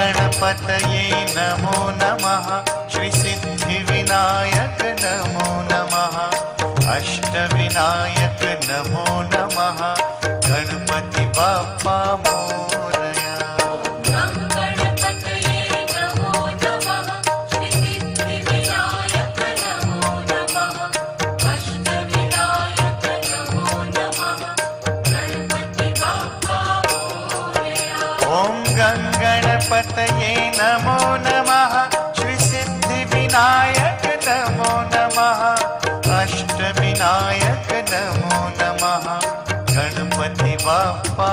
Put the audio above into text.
गणपतये नमो नमः। श्रीसिद्धिविनायक नमो नमः। अष्टविनायक नमो नमः। गणपति बाप्पा ॐ गङ्गणपतये नमो नमः। श्रीसिद्धिविनायक नमो नमः। अष्टविनायक नमो नमः। गणपति बाप्पा